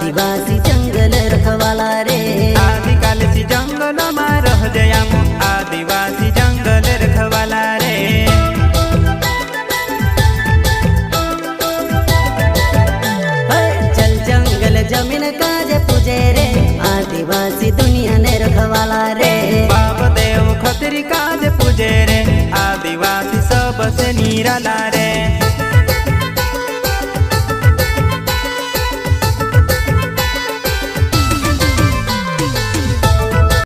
आदिवासी जंगल रखवाला रे। आदिकाल आदिकालसी जंगल मा रह जया मु आदिवासी जंगल रखवाला रे। चल जंगल ज़मीन काज पूजे रे। आदिवासी दुनिया ने रखवाला रे। बाप देव खतरी काज पूजे रे। आदिवासी सबसे निराला रे।